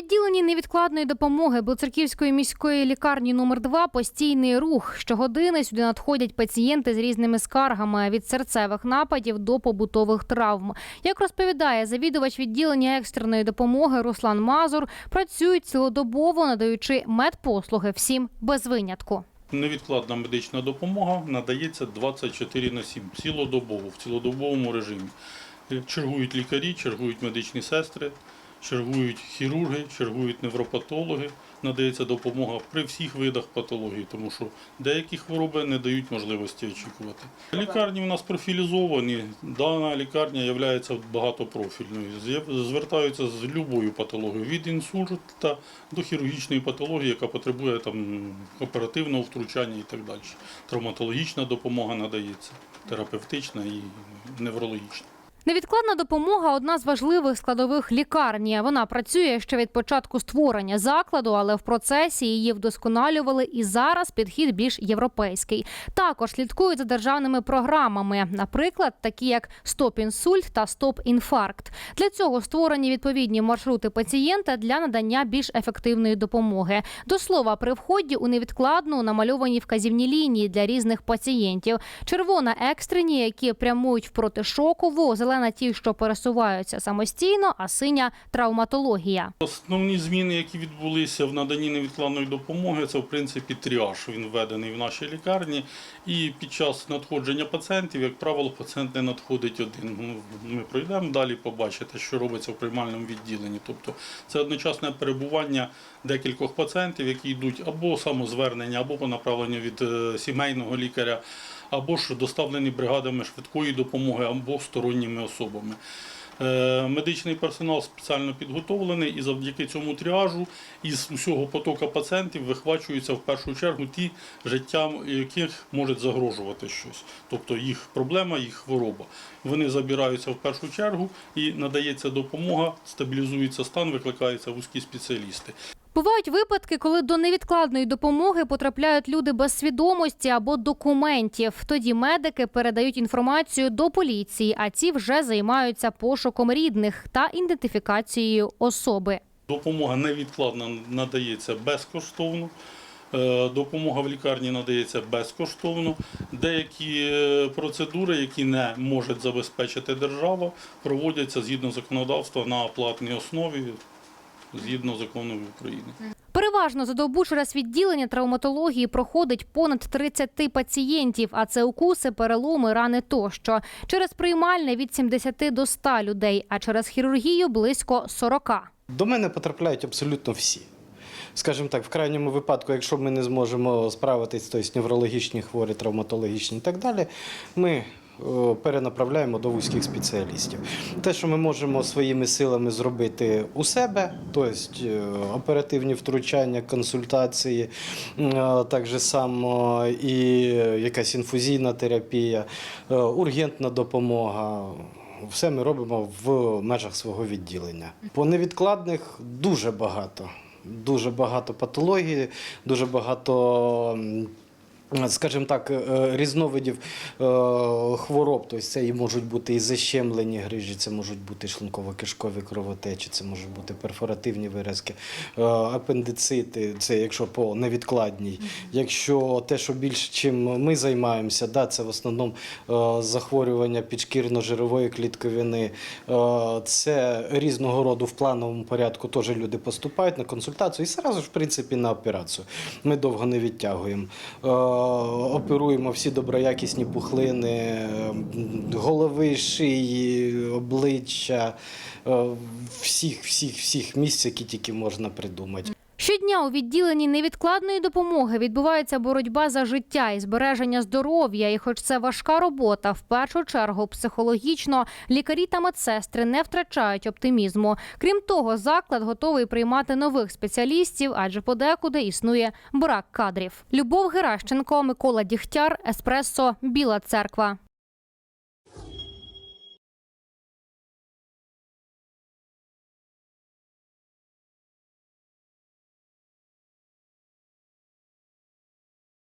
відділенні невідкладної допомоги Білоцерківської міської лікарні номер 2 постійний рух. Щогодини сюди надходять пацієнти з різними скаргами від серцевих нападів до побутових травм. Як розповідає завідувач відділення екстреної допомоги Руслан Мазур, працюють цілодобово, надаючи медпослуги всім без винятку. Невідкладна медична допомога надається 24 на 7, цілодобово, в цілодобовому режимі. Чергують лікарі, чергують медичні сестри, чергують хірурги, чергують невропатологи. Надається допомога при всіх видах патології, тому що деякі хвороби не дають можливості очікувати. Лікарні у нас профілізовані. Дана лікарня є багатопрофільною. Звертаються з любою патологією від інсульта до хірургічної патології, яка потребує там оперативного втручання і так далі. Травматологічна допомога надається, терапевтична і неврологічна. Невідкладна допомога одна з важливих складових лікарні. Вона працює ще від початку створення закладу, але в процесі її вдосконалювали і зараз підхід більш європейський. Також слідкують за державними програмами, наприклад, такі як Стоп інсульт та Стоп інфаркт. Для цього створені відповідні маршрути пацієнта для надання більш ефективної допомоги. До слова, при вході у невідкладну намальовані вказівні лінії для різних пацієнтів. Червона екстрені, які прямують в протишокову, зелена ті, що пересуваються самостійно, а синя травматологія. Основні зміни, які відбулися в наданні невідкладної допомоги, це в принципі тріаж. Він введений в нашій лікарні. І під час надходження пацієнтів, як правило, пацієнт не надходить один. Ми пройдемо далі, побачите, що робиться в приймальному відділенні. Тобто це одночасне перебування декількох пацієнтів, які йдуть або самозвернення, або по направленню від е, сімейного лікаря, або ж доставлені бригадами швидкої допомоги, або сторонніми особами. Е, Медичний персонал спеціально підготовлений і завдяки цьому тріажу із усього потока пацієнтів вихвачуються в першу чергу ті, життям яких може загрожувати щось, тобто їх проблема, їх хвороба. Вони забираються в першу чергу і надається допомога, стабілізується стан, викликаються вузькі спеціалісти. Бувають випадки, коли до невідкладної допомоги потрапляють люди без свідомості або документів. Тоді медики передають інформацію до поліції, а ці вже займаються пошуком рідних та ідентифікацією особи. Допомога невідкладна надається безкоштовно. Е, Допомога в лікарні надається безкоштовно. Деякі е, процедури, які не може забезпечити держава, проводяться згідно законодавства на платній основі, згідно закону України. Переважно за добу через відділення травматології проходить понад 30 пацієнтів, а це укуси, переломи, рани тощо. Через приймальне від 70 до 100 людей, а через хірургію близько 40. До мене потрапляють абсолютно всі. Скажімо так, в крайньому випадку, якщо ми не зможемо справитись, тобто неврологічні хворі, травматологічні і так далі, ми перенаправляємо до вузьких спеціалістів. Те, що ми можемо своїми силами зробити у себе, тобто е, оперативні втручання, консультації, е, так само і якась інфузійна терапія, е, ургентна допомога. Все ми робимо в межах свого відділення. По невідкладних дуже багато. Дуже багато патологій, дуже багато. Скажімо так, е, різновидів е, хвороб, тобто це і можуть бути і защемлені грижі, це можуть бути шлунково-кишкові кровотечі, це можуть бути перфоративні виразки, е, апендицити, це якщо по невідкладній. Якщо те, що більше чим ми займаємося, да, це в основному е, захворювання підшкірно-жирової клітковини, е, це різного роду в плановому порядку теж люди поступають на консультацію і одразу ж, в принципі, на операцію. Ми довго не відтягуємо. Оперуємо всі доброякісні пухлини, голови, шиї, обличчя, е, всіх, всіх, всіх місць, які тільки можна придумати. Щодня у відділенні невідкладної допомоги відбувається боротьба за життя і збереження здоров'я. І, хоч це важка робота, в першу чергу психологічно лікарі та медсестри не втрачають оптимізму. Крім того, заклад готовий приймати нових спеціалістів, адже подекуди існує брак кадрів. Любов Геращенко, Микола Дігтяр, Еспресо, Біла Церква.